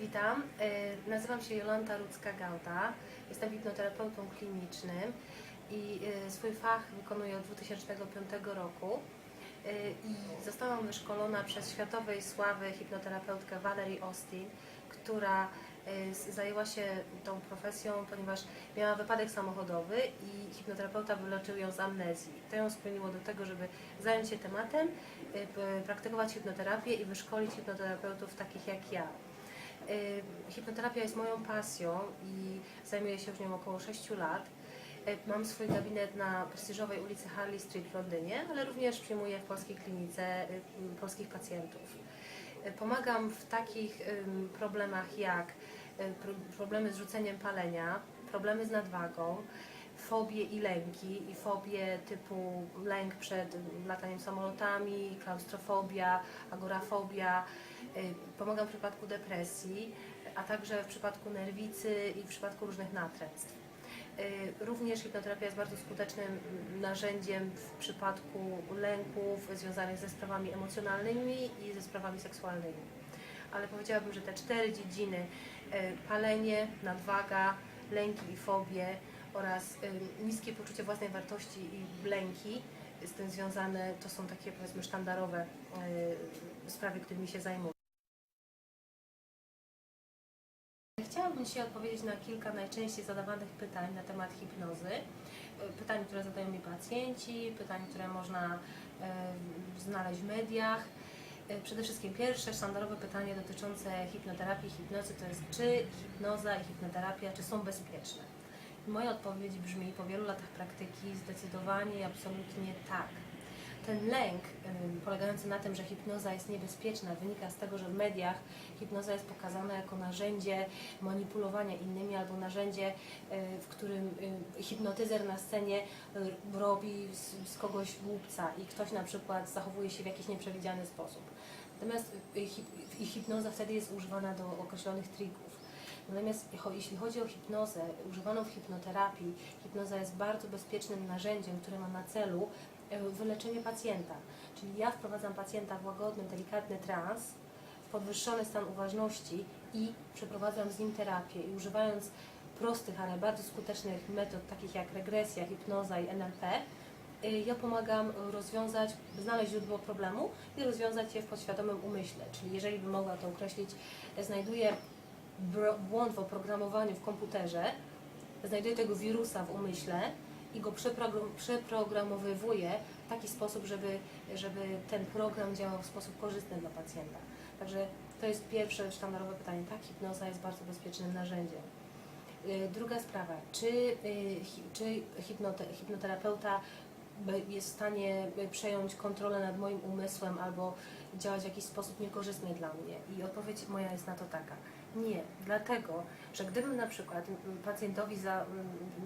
Witam, Y, nazywam się Jolanta Rudzka-Gałta, jestem hipnoterapeutą klinicznym i y, swój fach wykonuję od 2005 roku Y, i zostałam wyszkolona przez światowej sławy hipnoterapeutkę Valerie Austin, która zajęła się tą profesją, ponieważ miała wypadek samochodowy i hipnoterapeuta wyleczył ją z amnezji. To ją skłoniło do tego, żeby zająć się tematem, praktykować hipnoterapię i wyszkolić hipnoterapeutów takich jak ja. Y, Hipnoterapia jest moją pasją i zajmuję się już nią około 6 lat. Y, Mam swój gabinet na prestiżowej ulicy Harley Street w Londynie, ale również przyjmuję w polskiej klinice y, polskich pacjentów. Pomagam w takich problemach jak pro- problemy z rzuceniem palenia, problemy z nadwagą, fobie i lęki, i fobie typu lęk przed lataniem samolotami, klaustrofobia, agorafobia. Y, Pomagam w przypadku depresji, a także w przypadku nerwicy i w przypadku różnych natręctw. Y, Również hipnoterapia jest bardzo skutecznym narzędziem w przypadku lęków związanych ze sprawami emocjonalnymi i ze sprawami seksualnymi. Ale powiedziałabym, że te cztery dziedziny y, palenie, nadwaga, lęki i fobie oraz niskie poczucie własnej wartości i lęki z tym związane to są takie powiedzmy sztandarowe sprawy, którymi się zajmuję. Chciałabym dzisiaj odpowiedzieć na kilka najczęściej zadawanych pytań na temat hipnozy. Pytań, które zadają mi pacjenci, pytań, które można y, znaleźć w mediach. Y, Przede wszystkim pierwsze sztandarowe pytanie dotyczące hipnoterapii, hipnozy to jest czy hipnoza i hipnoterapia, czy są bezpieczne? Moja odpowiedź brzmi po wielu latach praktyki zdecydowanie absolutnie tak. Ten lęk polegający na tym, że hipnoza jest niebezpieczna, wynika z tego, że w mediach hipnoza jest pokazana jako narzędzie manipulowania innymi albo narzędzie, y, w którym y, hipnotyzer na scenie y, robi z, kogoś głupca i ktoś na przykład zachowuje się w jakiś nieprzewidziany sposób. Natomiast hipnoza wtedy jest używana do określonych trików. Natomiast jeśli chodzi o hipnozę używaną w hipnoterapii, hipnoza jest bardzo bezpiecznym narzędziem, które ma na celu wyleczenie pacjenta. Czyli ja wprowadzam pacjenta w łagodny, delikatny trans, w podwyższony stan uważności i przeprowadzam z nim terapię. I używając prostych, ale bardzo skutecznych metod, takich jak regresja, hipnoza i NLP, y, ja pomagam rozwiązać, znaleźć źródło problemu i rozwiązać je w podświadomym umyśle. Czyli jeżeli bym mogła to określić, e, znajduję błąd w oprogramowaniu w komputerze, znajduję tego wirusa w umyśle i go przeprogram- przeprogramowywuję w taki sposób, żeby, żeby ten program działał w sposób korzystny dla pacjenta. Także to jest pierwsze sztandarowe pytanie. Tak, hipnoza jest bardzo bezpiecznym narzędziem. Y, Druga sprawa, czy, y, czy hipnote, hipnoterapeuta jest w stanie y, przejąć kontrolę nad moim umysłem albo działać w jakiś sposób niekorzystny dla mnie? I odpowiedź moja jest na to taka. Nie, dlatego, że gdybym na przykład pacjentowi za,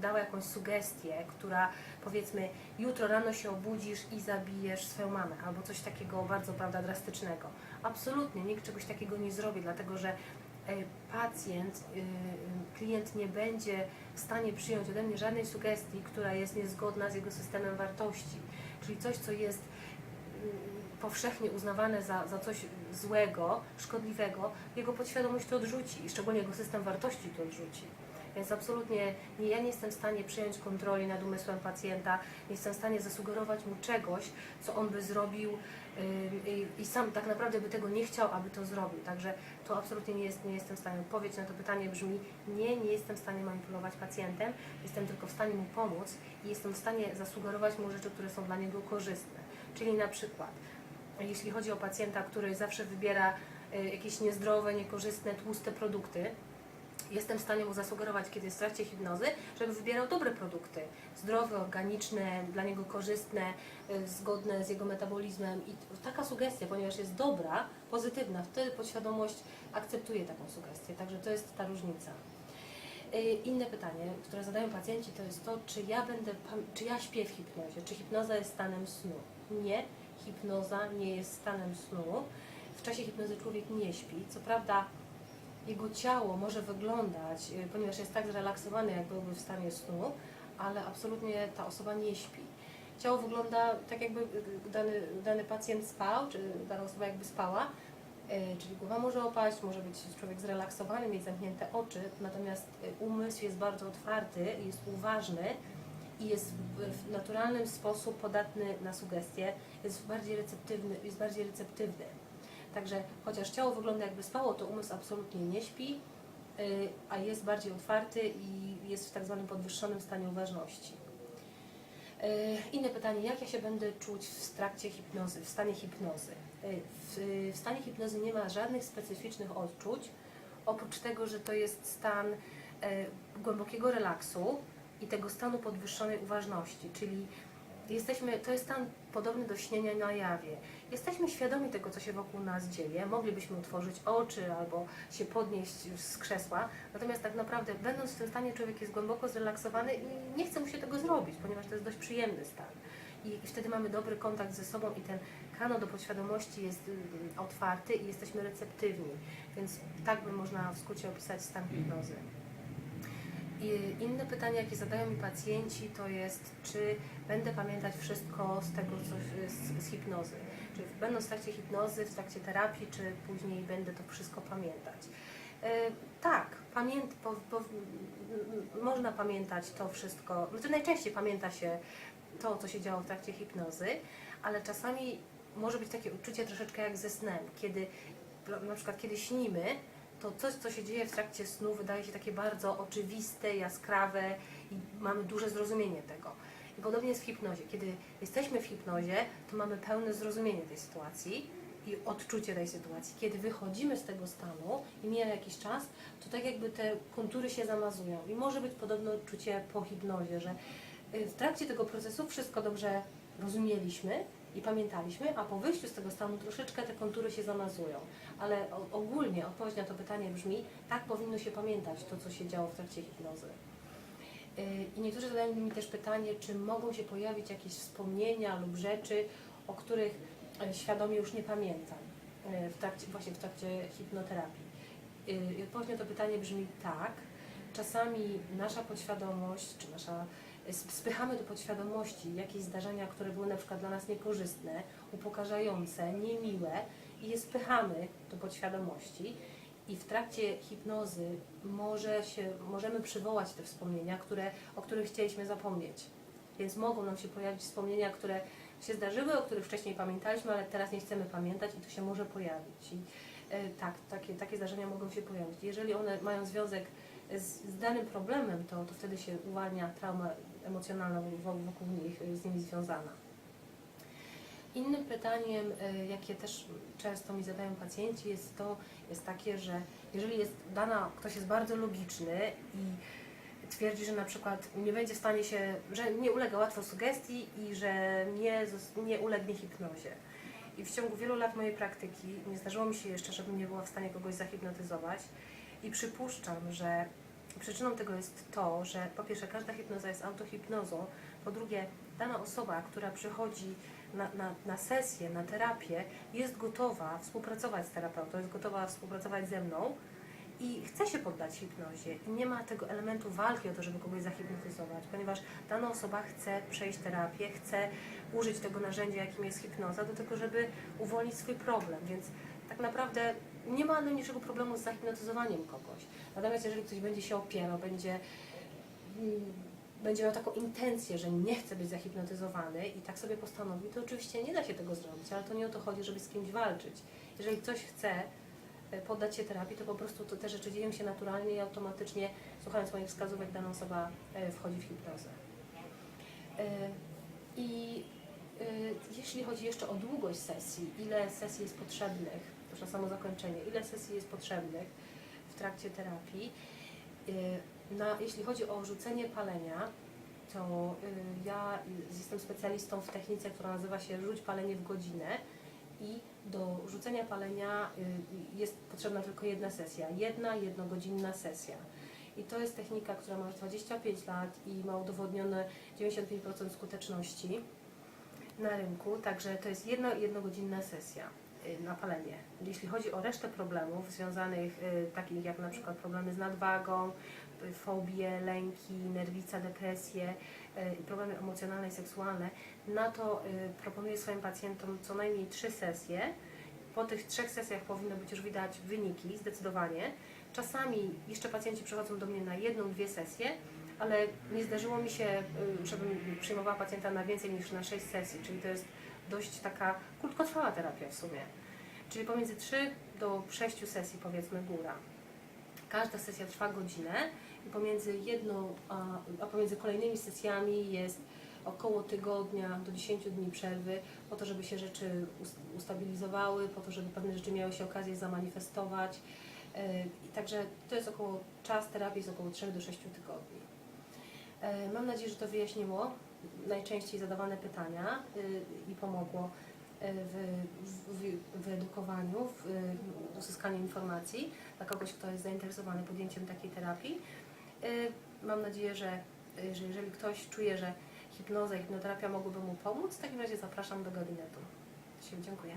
dała jakąś sugestię, która powiedzmy jutro rano się obudzisz i zabijesz swoją mamę, albo coś takiego bardzo prawda, drastycznego. Absolutnie nikt czegoś takiego nie zrobi, dlatego że e, pacjent, y, klient nie będzie w stanie przyjąć ode mnie żadnej sugestii, która jest niezgodna z jego systemem wartości. Czyli coś, co jest y, powszechnie uznawane za, za coś złego, szkodliwego, jego podświadomość to odrzuci i szczególnie jego system wartości to odrzuci. Więc absolutnie nie, ja nie jestem w stanie przyjąć kontroli nad umysłem pacjenta, nie jestem w stanie zasugerować mu czegoś, co on by zrobił i, i sam tak naprawdę by tego nie chciał, aby to zrobił. Także to absolutnie nie, jest, nie jestem w stanie. Odpowiedź na to pytanie brzmi nie, nie jestem w stanie manipulować pacjentem, jestem tylko w stanie mu pomóc i jestem w stanie zasugerować mu rzeczy, które są dla niego korzystne. Czyli na przykład, jeśli chodzi o pacjenta, który zawsze wybiera y, jakieś niezdrowe, niekorzystne, tłuste produkty, jestem w stanie mu zasugerować, kiedy jest w trakcie hipnozy, żeby wybierał dobre produkty, zdrowe, organiczne, dla niego korzystne, y, zgodne z jego metabolizmem. I taka sugestia, ponieważ jest dobra, pozytywna, wtedy podświadomość akceptuje taką sugestię. Także to jest ta różnica. Y, Inne pytanie, które zadają pacjenci, to jest to, czy ja będę, czy ja śpię w hipnozie, czy hipnoza jest stanem snu. Nie, hipnoza nie jest stanem snu. W czasie hipnozy człowiek nie śpi. Co prawda jego ciało może wyglądać, y, ponieważ jest tak zrelaksowany, jak byłby w stanie snu, ale absolutnie ta osoba nie śpi. Ciało wygląda tak, jakby y, dany, dany pacjent spał, czy dana osoba jakby spała, Czyli głowa może opaść, może być człowiek zrelaksowany, mieć zamknięte oczy, natomiast umysł jest bardzo otwarty, jest uważny i jest w- naturalny sposób podatny na sugestie, jest bardziej receptywny, jest bardziej receptywny. Także chociaż ciało wygląda jakby spało, to umysł absolutnie nie śpi, y, a jest bardziej otwarty i jest w tak zwanym podwyższonym stanie uważności. Y, Inne pytanie, jak ja się będę czuć w trakcie hipnozy, w stanie hipnozy? Y, W, stanie hipnozy nie ma żadnych specyficznych odczuć, oprócz tego, że to jest stan głębokiego relaksu i tego stanu podwyższonej uważności, czyli jesteśmy, to jest stan podobny do śnienia na jawie. Jesteśmy świadomi tego, co się wokół nas dzieje, moglibyśmy otworzyć oczy albo się podnieść z krzesła, natomiast tak naprawdę będąc w tym stanie człowiek jest głęboko zrelaksowany i nie chce mu się tego zrobić, ponieważ to jest dość przyjemny stan. I wtedy mamy dobry kontakt ze sobą i ten kanał do podświadomości jest mm, otwarty i jesteśmy receptywni. Więc tak by można w skrócie opisać stan hipnozy. Inne pytanie, jakie zadają mi pacjenci, to jest, czy będę pamiętać wszystko z tego, co z, z hipnozy. Czy będąc w trakcie hipnozy, w trakcie terapii, czy później będę to wszystko pamiętać. E, tak, pamięt, można pamiętać to wszystko. Znaczy najczęściej pamięta się to, co się działo w trakcie hipnozy, ale czasami może być takie uczucie troszeczkę jak ze snem, kiedy na przykład kiedy śnimy, to coś, co się dzieje w trakcie snu, wydaje się takie bardzo oczywiste, jaskrawe i mamy duże zrozumienie tego. I podobnie jest w hipnozie. Kiedy jesteśmy w hipnozie, to mamy pełne zrozumienie tej sytuacji i odczucie tej sytuacji. Kiedy wychodzimy z tego stanu i mija jakiś czas, to tak jakby te kontury się zamazują. I może być podobne odczucie po hipnozie, że y, w trakcie tego procesu wszystko dobrze rozumieliśmy i pamiętaliśmy, a po wyjściu z tego stanu troszeczkę te kontury się zamazują. Ale ogólnie odpowiedź na to pytanie brzmi, tak powinno się pamiętać to, co się działo w trakcie hipnozy. Yy, I niektórzy zadają mi też pytanie, czy mogą się pojawić jakieś wspomnienia lub rzeczy, o których e, świadomie już nie pamiętam e, w trakcie, właśnie w trakcie hipnoterapii. Yy, I odpowiedź na to pytanie brzmi tak. Czasami nasza podświadomość, czy nasza spychamy do podświadomości jakieś zdarzenia, które były na przykład dla nas niekorzystne, upokarzające, niemiłe i je spychamy do podświadomości i w trakcie hipnozy może się, możemy przywołać te wspomnienia, które, o których chcieliśmy zapomnieć. Więc mogą nam się pojawić wspomnienia, które się zdarzyły, o których wcześniej pamiętaliśmy, ale teraz nie chcemy pamiętać i to się może pojawić. I, e, tak, takie, takie zdarzenia mogą się pojawić. Jeżeli one mają związek z, z danym problemem, to, to wtedy się uwalnia trauma emocjonalna wo- wokół nich, y, z nimi związana. Innym pytaniem, y, jakie też często mi zadają pacjenci, jest to, jest takie, że jeżeli jest dana, ktoś jest bardzo logiczny i twierdzi, że na przykład nie będzie w stanie się, że nie ulega łatwo sugestii i że nie, nie ulegnie hipnozie. I w ciągu wielu lat mojej praktyki nie zdarzyło mi się jeszcze, żebym nie była w stanie kogoś zahipnotyzować. I przypuszczam, że przyczyną tego jest to, że po pierwsze każda hipnoza jest autohipnozą, po drugie dana osoba, która przychodzi na, na, na sesję, na terapię, jest gotowa współpracować z terapeutą, jest gotowa współpracować ze mną i chce się poddać hipnozie. I nie ma tego elementu walki o to, żeby kogoś zahipnotyzować, ponieważ dana osoba chce przejść terapię, chce użyć tego narzędzia, jakim jest hipnoza, do tego, żeby uwolnić swój problem, więc tak naprawdę nie ma najmniejszego problemu z zahipnotyzowaniem kogoś. Natomiast jeżeli ktoś będzie się opierał, będzie, mm, będzie miał taką intencję, że nie chce być zahipnotyzowany i tak sobie postanowi, to oczywiście nie da się tego zrobić, ale to nie o to chodzi, żeby z kimś walczyć. Jeżeli ktoś chce e, poddać się terapii, to po prostu to te rzeczy dzieją się naturalnie i automatycznie, słuchając moich wskazówek, dana osoba e, wchodzi w hipnozę. E, I jeśli chodzi jeszcze o długość sesji, ile sesji jest potrzebnych, już na samo zakończenie, ile sesji jest potrzebnych trakcie terapii, e, na, jeśli chodzi o rzucenie palenia, to y, ja y, jestem specjalistą w technice, która nazywa się rzuć palenie w godzinę i do rzucenia palenia y, jest potrzebna tylko jedna sesja, jedna jednogodzinna sesja. I to jest technika, która ma już 25 lat i ma udowodnione 95% skuteczności na rynku, także to jest jedna jednogodzinna sesja y, na palenie. Jeśli chodzi o resztę problemów związanych, y, takich jak na przykład problemy z nadwagą, y, fobie, lęki, nerwica, depresje i problemy emocjonalne i seksualne, na to proponuję swoim pacjentom co najmniej trzy sesje po tych trzech sesjach powinno być już widać wyniki zdecydowanie. Czasami jeszcze pacjenci przychodzą do mnie na jedną, dwie sesje, ale nie zdarzyło mi się, żebym przyjmowała pacjenta na więcej niż na sześć sesji, czyli to jest dość taka krótkotrwała terapia w sumie. Czyli pomiędzy 3 do 6 sesji powiedzmy góra. Każda sesja trwa godzinę i pomiędzy jedną, a, pomiędzy kolejnymi sesjami jest około tygodnia do 10 dni przerwy, po to, żeby się rzeczy ust- ustabilizowały, po to, żeby pewne rzeczy miały się okazję zamanifestować. Yy, I także to jest około, czas terapii jest około 3 do 6 tygodni. Yy, Mam nadzieję, że to wyjaśniło najczęściej zadawane pytania yy, i pomogło yy, w, w, w edukowaniu, w uzyskaniu informacji dla kogoś, kto jest zainteresowany podjęciem takiej terapii. Yy, Mam nadzieję, że, że jeżeli ktoś czuje, że hipnoza i hipnoterapia mogłyby mu pomóc, w takim razie zapraszam do gabinetu. Dziękuję.